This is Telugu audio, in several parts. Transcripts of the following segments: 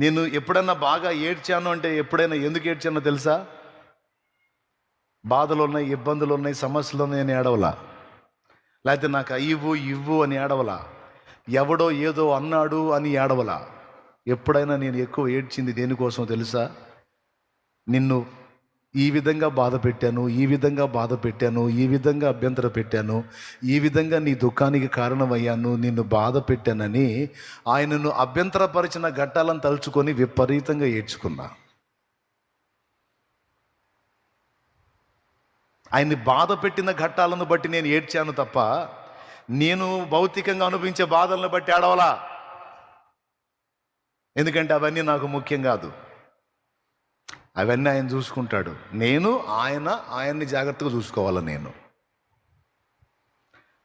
నేను ఎప్పుడన్నా బాగా ఏడ్చాను అంటే ఎప్పుడైనా ఎందుకు ఏడ్చానో తెలుసా? బాధలు ఉన్నాయి ఇబ్బందులు ఉన్నాయి సమస్యలు ఉన్నాయి అని ఏడవలా? లేకపోతే నాకు ఇవ్వు ఇవ్వు అని ఏడవలా? ఎవడో ఏదో అన్నాడు అని ఏడవలా? ఎప్పుడైనా నేను ఎక్కువ ఏడ్చింది దేనికోసం తెలుసా? నిన్ను ఈ విధంగా బాధ పెట్టాను ఈ విధంగా బాధ పెట్టాను ఈ విధంగా అభ్యంతర పెట్టాను ఈ విధంగా నీ దుఃఖానికి కారణమయ్యాను నిన్ను బాధ పెట్టానని ఆయనను అభ్యంతరపరిచిన ఘట్టాలను తలుచుకొని విపరీతంగా ఏడ్చుకున్నా. ఆయన్ని బాధ పెట్టిన ఘట్టాలను బట్టి నేను ఏడ్చాను తప్ప నేను భౌతికంగా అనుభవించే బాధలను బట్టి ఆడవలా ఎందుకంటే అవన్నీ నాకు ముఖ్యం కాదు. అవన్నీ ఆయన చూసుకుంటాడు. నేను ఆయన ఆయన్ని జాగ్రత్తగా చూసుకోవాలి నేను?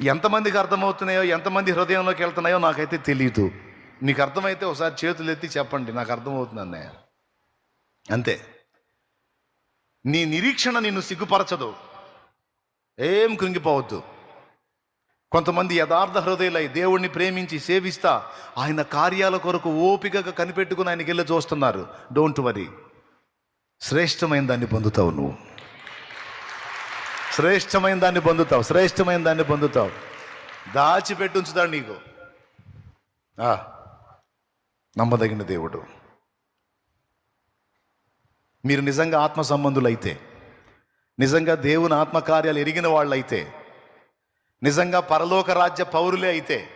ఎంతమందికి అర్థమవుతున్నాయో ఎంతమంది హృదయంలోకి వెళ్తున్నాయో నాకైతే తెలియదు మీకు అర్థమైతే ఒకసారి చేతులు ఎత్తి చెప్పండి నాకు అర్థమవుతుంది అన్నయ్య. అంతే. నీ నిరీక్షణ నిన్ను సిగ్గుపరచదు. ఏం కృంగిపోవద్దు. కొంతమంది యథార్థ హృదయులై దేవుణ్ణి ప్రేమించి సేవిస్తా ఆయన కార్యాల కొరకు ఓపికగా కనిపెట్టుకుని ఆయనకి వెళ్ళి చూస్తున్నారు. డోంట్ వరీ శ్రేష్టమైన దాన్ని పొందుతావు నువ్వు. శ్రేష్టమైన దాన్ని పొందుతావు శ్రేష్టమైన దాన్ని పొందుతావు. దాచిపెట్టుంచుతాడు నీకు. నమ్మదగిన దేవుడు. మీరు నిజంగా ఆత్మ సంబంధులైతే నిజంగా దేవుని ఆత్మకార్యాలు ఎరిగిన వాళ్ళైతే నిజంగా పరలోక రాజ్య పౌరులే అయితే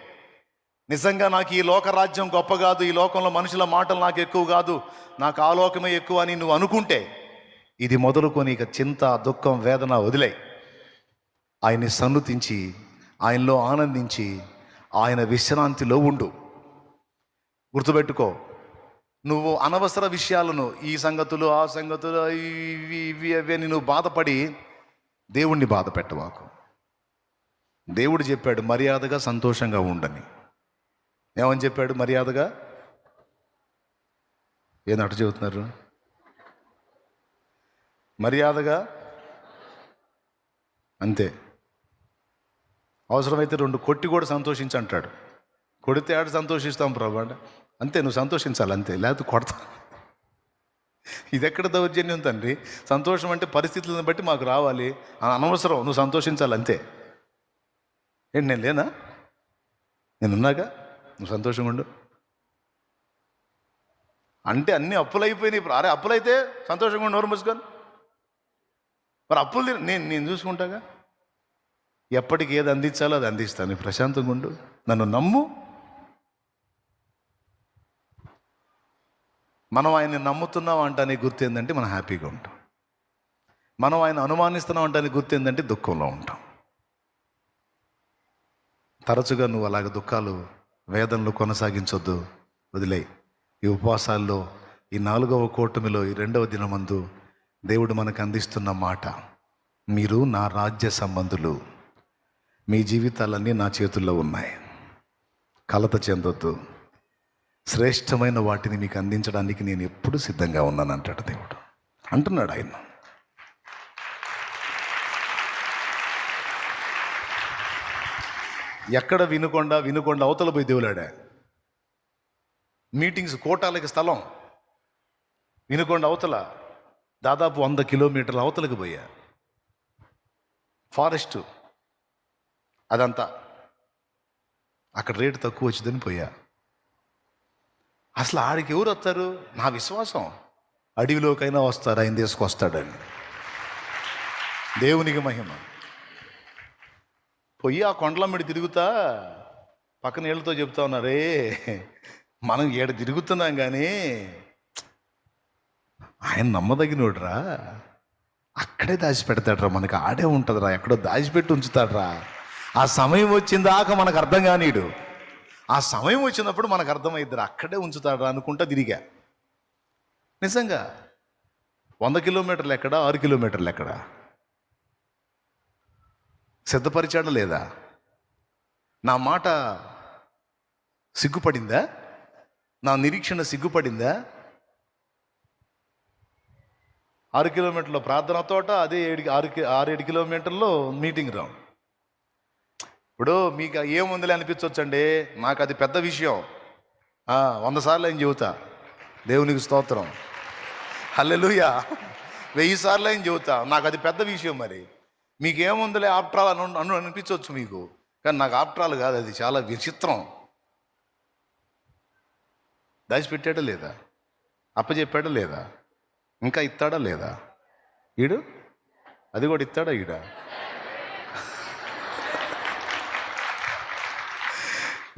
నిజంగా నాకు ఈ లోకరాజ్యం గొప్ప కాదు ఈ లోకంలో మనుషుల మాటలు నాకు ఎక్కువ కాదు నాకు ఆ లోకమే ఎక్కువ అని నువ్వు అనుకుంటే ఇది మొదలుకొని ఇక చింత దుఃఖం వేదన వదిలే. ఆయన్ని సన్నుతించి ఆయనలో ఆనందించి ఆయన విశ్రాంతిలో ఉండు. గుర్తుపెట్టుకో నువ్వు అనవసర విషయాలను ఈ సంగతులు ఆ సంగతులు ఇవి ఇవి అవి అని నువ్వు బాధపడి దేవుణ్ణి బాధ పెట్టవాకు. దేవుడు చెప్పాడు మర్యాదగా సంతోషంగా ఉండని. ఏమని చెప్పాడు మర్యాదగా? ఏం అటు చెబుతున్నారు? మర్యాదగా? అంతే. అవసరమైతే రెండు కొట్టి కూడా సంతోషించంటాడు కొడితే ఆడ సంతోషిస్తాం ప్రభు. అంటే అంతే నువ్వు సంతోషించాలి అంతే. లేకపోతే కొడతా. ఇది ఎక్కడ దౌర్జన్యం తండ్రి? సంతోషం అంటే పరిస్థితులను బట్టి మాకు రావాలి. అనవసరం నువ్వు సంతోషించాలి అంతే. ఏంటి నేను లేనా? నేను ఉన్నాగా నువ్వు సంతోషంగా ఉండు. అంటే అన్నీ అప్పులు అయిపోయినాయి ఇప్పుడు. అరే అప్పులైతే సంతోషంగా ఉండు నోరు మూసుకొని. మరి అప్పులు నేను నేను చూసుకుంటాగా? ఎప్పటికి ఏది అందించాలో అది అందిస్తాను ప్రశాంతంగా ఉండు. నన్ను నమ్ము. మనం ఆయన్ని నమ్ముతున్నాం అంటానికి గుర్తు ఏంటంటే మనం హ్యాపీగా ఉంటాం. మనం ఆయన అనుమానిస్తున్నాం అంటానికి గుర్తు ఏంటంటే దుఃఖంలో ఉంటాం. తరచుగా నువ్వు అలాగ దుఃఖాలు వేదనలు కొనసాగించొద్దు. వదిలే. ఈ ఉపవాసాల్లో ఈ నాలుగవ కూటమిలో ఈ రెండవ దినమందు దేవుడు మనకు అందిస్తున్న మాట. మీరు నా రాజ్య సంబంధులు. మీ జీవితాలన్నీ నా చేతుల్లో ఉన్నాయి. కలత చెందొద్దు. శ్రేష్టమైన వాటిని మీకు అందించడానికి నేను ఎప్పుడు సిద్ధంగా ఉన్నాను అంటాడు దేవుడు. అంటున్నాడు ఆయన. ఎక్కడ వినుకొండ వినుకొండ అవతల పోయి దేవులాడా? మీటింగ్స్ కోటాలకి స్థలం. వినుకొండ అవతల దాదాపు వంద కిలోమీటర్ల అవతలకి పోయా. ఫారెస్ట్. అదంతా. అక్కడ రేటు తక్కువ వచ్చిందని పోయా. అసలు ఆడికి ఎవరు వస్తారు? నా విశ్వాసం. అడవిలోకైనా వస్తారు ఆయన తీసుకొస్తాడని దేవునికి మహిమ. పోయి ఆ కొండల మీద తిరుగుతా? పక్కన ఏళ్ళతో చెప్తా ఉన్నారే మనం ఏడ తిరుగుతున్నాం కానీ ఆయన నమ్మదగినోడురా. అక్కడే దాచిపెడతాడ్రా మనకి ఆడే ఉంటుందిరా ఎక్కడో దాచిపెట్టి ఉంచుతాడ్రా. ఆ సమయం వచ్చిందాక మనకు అర్థం కానీడు. ఆ సమయం వచ్చినప్పుడు మనకు అర్థమైద్దిరా అక్కడే ఉంచుతాడ్రా అనుకుంటా తిరిగా. నిజంగా వంద కిలోమీటర్లు ఎక్కడ ఆరు కిలోమీటర్లు ఎక్కడ? సిద్ధపరిచాడా లేదా? నా మాట సిగ్గుపడిందా? నా నిరీక్షణ సిగ్గుపడిందా? ఆరు కిలోమీటర్ల ప్రార్థన తోట అదే ఏడు ఆరు కి- ఆరు ఏడు కిలోమీటర్లో మీటింగ్ రౌండ్ ఇప్పుడు మీకు ఏముందిలే అనిపించవచ్చండి నాకు అది పెద్ద విషయం. వంద సార్లు ఆయన చెబుతా. దేవునికి స్తోత్రం. హల్లెలుయా. వెయ్యి సార్లు ఆయన చెబుతా. నాకు అది పెద్ద విషయం మరి. మీకేముందిలే ఆప్ట్రాల్ అను అను అనిపించవచ్చు మీకు. కానీ నాకు ఆప్ట్రాల్ కాదు అది చాలా విచిత్రం. దాచిపెట్టాడా లేదా? అప్పచెప్పాడా లేదా? ఇంకా ఇస్తాడా లేదా? ఈడు? అది కూడా ఇస్తాడా ఈడ?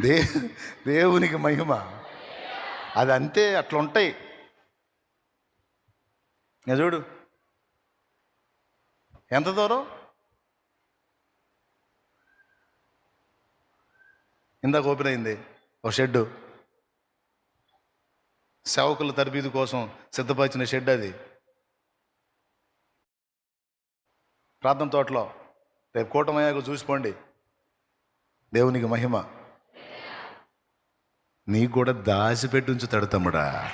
దే దేవునికి మహిమ. అది అంతే అట్లా ఉంటాయి చూడు. ఎంత దూరం? ఇందాక ఓపెన్ అయింది. ఒక షెడ్డు. సేవకుల తరబీదు కోసం సిద్ధపరిచిన షెడ్ అది. ప్రార్థన తోటలో రేపు కూటమయ్యాక చూసిపోండి. దేవునికి మహిమ. నీకు కూడా దాచిపెట్టి ఉంచుతాడు తమ్ముడా.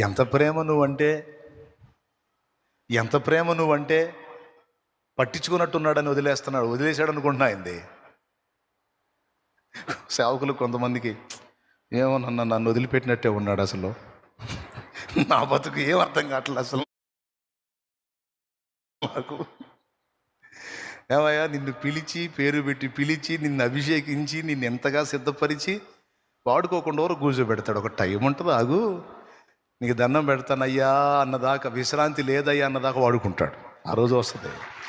ఎంత ప్రేమ నువ్వంటే ఎంత ప్రేమ నువ్వంటే పట్టించుకున్నట్టున్నాడని వదిలేస్తున్నాడు. వదిలేశాడు అనుకుంటున్నా అయింది. సేవకులు కొంతమందికి ఏమో నన్ను నన్ను వదిలిపెట్టినట్టే ఉన్నాడు అసలు. నా బతుకు ఏం అర్థం కావట్లేదు అసలు. నాకు ఏమయ్యా నిన్ను పిలిచి పేరు పెట్టి పిలిచి నిన్ను అభిషేకించి నిన్ను ఎంతగా సిద్ధపరిచి వాడుకోకుండా వరకు కూర్చోబెడతాడు. ఒక టైం ఉంటుంది ఆగు. నీకు దండం పెడతానయ్యా అన్నదాకా విశ్రాంతి లేదయ్యా అన్నదాకా వాడుకుంటాడు. ఆ రోజు వస్తుంది.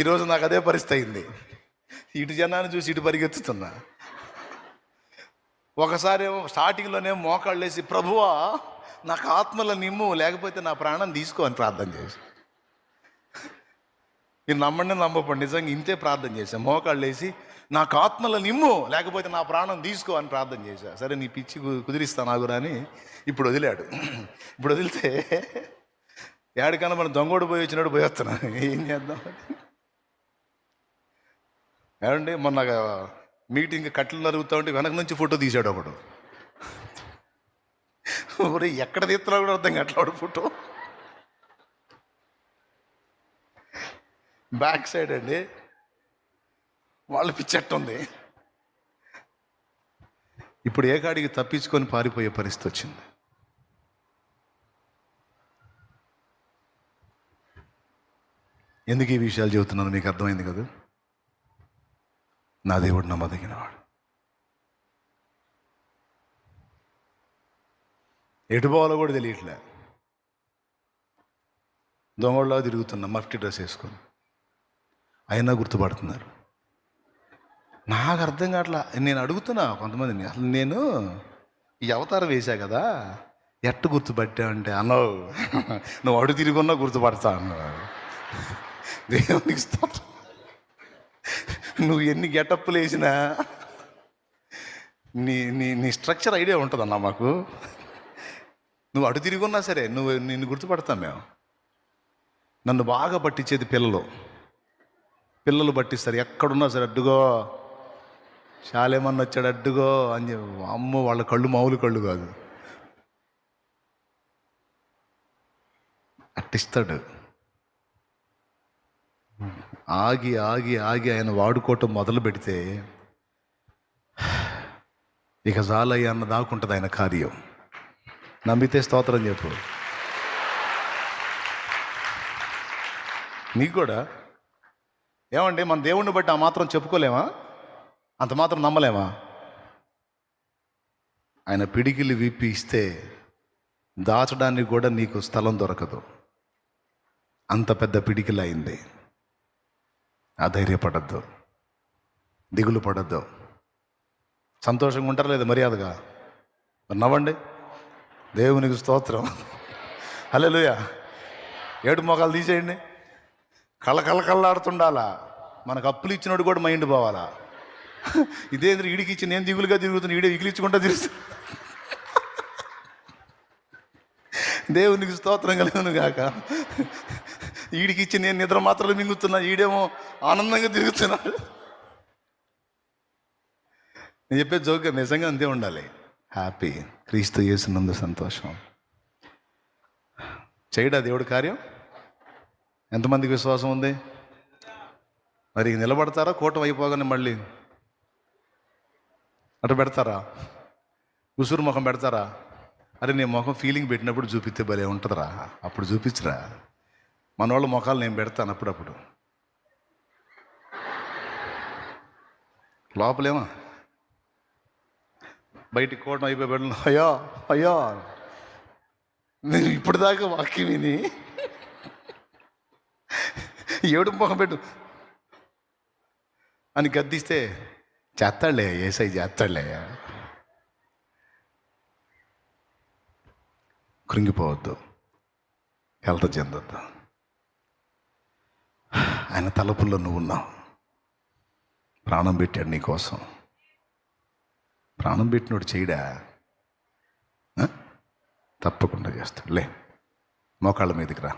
ఈరోజు నాకు అదే పరిస్థితి అయింది. ఇటు జనాన్ని చూసి ఇటు పరిగెత్తుతున్నా. ఒకసారి స్టార్టింగ్లోనే మోకాళ్ళేసి ప్రభువా నాకు ఆత్మల నిమ్ము లేకపోతే నా ప్రాణం తీసుకో అని ప్రార్థన చేసి. మీరు నమ్మండి నమ్మపండి నిజంగా ఇంతే ప్రార్థన చేశాను మోకాళ్ళు వేసి నాకు ఆత్మల నిమ్ము లేకపోతే నా ప్రాణం తీసుకో అని ప్రార్థన చేశా. సరే నీ పిచ్చి కుదిరిస్తాను కుదిరిస్తా నాగురా అని ఇప్పుడు వదిలాడు. ఇప్పుడు వదిలితే ఏడికన్నా మనం దొంగోడు పోయి వచ్చినట్టు పోయి వస్తున్నాను ఏం చేద్దాం? ఏమండి మొన్న మీటింగ్ కట్టలు నరుగుతూ ఉంటే వెనక నుంచి ఫోటో తీశాడు ఒకడు. ఒరే ఎక్కడ తీస్తున్నా కూడా అర్థం కట్టలాడు ఫోటో. బ్యాక్ సైడ్ అండి వాళ్ళు పిచ్చెట్టుంది ఇప్పుడు ఏ కాడికి తప్పించుకొని పారిపోయే పరిస్థితి వచ్చింది? ఎందుకు ఈ విషయాలు చెబుతున్నాను మీకు అర్థమైంది కదా? నా దేవుడు నమ్మదగినవాడు. ఎటు పోవాలో కూడా తెలియట్లే. దొంగల్లో తిరుగుతున్నా మఫ్టీ డ్రెస్ వేసుకొని అయినా గుర్తుపడుతున్నారు. నాకు అర్థం కావట్లా నేను అడుగుతున్నా కొంతమందిని అసలు నేను ఈ అవతారం వేసా కదా ఎట్టు గుర్తుపట్టావంటే అన్నావు. నువ్వు అడు ఉన్నా గుర్తుపడతా అన్నావు. దేవునికి స్తోత్రం. నువ్వు ఎన్ని గెటప్పులు వేసినా నీ నీ నీ స్ట్రక్చర్ ఐడియా ఉంటుందన్నా మాకు. నువ్వు అటు తిరిగి ఉన్నా సరే నువ్వు నిన్ను గుర్తుపడతాం మేము. నన్ను బాగా పట్టించేది పిల్లలు. పిల్లలు పట్టిస్తారు. ఎక్కడున్నా సరే అడ్డుగో శాలేమన్న వచ్చాడు అడ్డుగో అని చెప్పి అమ్మ వాళ్ళ కళ్ళు మామూలు కళ్ళు కాదు. అట్టిస్తాడు. ఆగి ఆగి ఆగి ఆయన వాడుకోవటం మొదలు పెడితే ఇక జాలయ్య అన్న దాకుంటుంది ఆయన కార్యం. నమ్మితే స్తోత్రం చెప్పు. నీకు కూడా? ఏమండి మన దేవుణ్ణి బట్టి ఆ మాత్రం చెప్పుకోలేమా? అంత మాత్రం నమ్మలేమా? ఆయన పిడికిలు విప్పి ఇస్తే దాచడానికి కూడా నీకు స్థలం దొరకదు. అంత పెద్ద పిడికిలు అయింది అధైర్యపడద్దు. దిగులు పడద్దు. సంతోషంగా ఉంటారు లేదు మర్యాదగా? నవ్వండి. దేవునికి స్తోత్రం. హల్లెలూయ. ఏడు మొఖాలు తీసేయండి. కళ్ళ కళ్ళ కళ్ళాడుతుండాలా మనకు అప్పులు ఇచ్చినోడు కూడా మైండ్ పోవాలా? ఇదేంద్ర ఇడికి ఇచ్చి నేను దిగులుగా తిరుగుతున్నా? ఈడే ఇగిలించుకుంటా తిరుగు దేవునికి స్తోత్రం కలిగిన గాక. ఈడికి ఇచ్చి నేను నిద్ర మాత్రలు మింగుతున్నా ఈడేమో ఆనందంగా తిరుగుతున్నాడు. నేను చెప్పే జోక్ నిజంగా అంతే ఉండాలి. హ్యాపీ. క్రీస్తు చేసినందు సంతోషం. చేయడా దేవుడి కార్యం? ఎంతమందికి విశ్వాసం ఉంది? మరి నిలబడతారా? కూటం అయిపోగానే మళ్ళీ అటు పెడతారా? ఉసురు ముఖం పెడతారా? అరే నీ ముఖం ఫీలింగ్ పెట్టినప్పుడు చూపిస్తే భలే ఉంటుందిరా. అప్పుడు చూపించరా. మనోళ్ళ ముఖాలు నేను పెడతాను అప్పుడప్పుడు. లోపలేమా? బయటికి కోటం అయిపోయి పెట్టిన అయ్యో అయ్యో. నేను ఇప్పటిదాకా వాక్యం విని ఏడు ముఖం పెట్టు అని గద్దిస్తే చేస్తాడులే ఏసై చేస్తాడులే. కృంగిపోవద్దు. హెల్త్ చెందొద్దు. ఆయన తలుపుల్లో నువ్వు ఉన్నావు. ప్రాణం పెట్టాడు నీకోసం ప్రాణం పెట్టినోడు చేయడా? తప్పకుండా చేస్తాడు. లే మోకాళ్ళ మీదకి రా.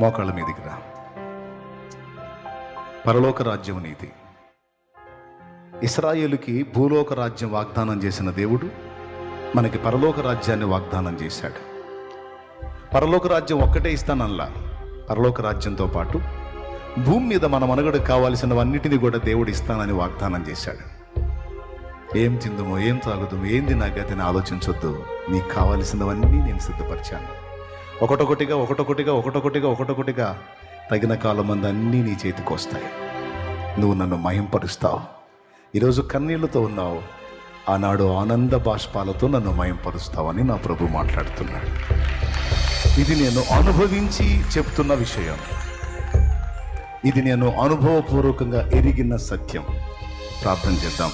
మోకాళ్ళ మీదకి రా. పరలోక రాజ్యం నీది ఇస్రాయేలుకి భూలోక రాజ్యం వాగ్దానం చేసిన దేవుడు మనకి పరలోక రాజ్యాన్ని వాగ్దానం చేశాడు. పరలోక రాజ్యం ఒక్కటే ఇస్తానల్లా. పరలోక రాజ్యంతో పాటు భూమి మీద మన మనుగడకు కావాల్సినవన్నిటిని కూడా దేవుడు ఇస్తానని వాగ్దానం చేశాడు. ఏం తిందుమో ఏం తాగుదామో ఏంది నా గతిని ఆలోచించొద్దు. నీకు కావాల్సినవన్నీ నేను సిద్ధపరిచాను. ఒకటొకటిగా ఒకటొకటిగా ఒకటొకటిగా ఒకటొకటిగా తగిన కాలం మంది అన్నీ నీ చేతికి వస్తాయి. నువ్వు నన్ను మయంపరుస్తావు ఈరోజు కన్నీళ్ళతో ఉన్నావు. ఆనాడు ఆనంద బాష్పాలతో నన్ను మయంపరుస్తావని నా ప్రభు మాట్లాడుతున్నాడు. ఇది నేను అనుభవించి చెప్తున్న విషయం. ఇది నేను అనుభవపూర్వకంగా ఎరిగిన సత్యం. ప్రార్థన చేద్దాం.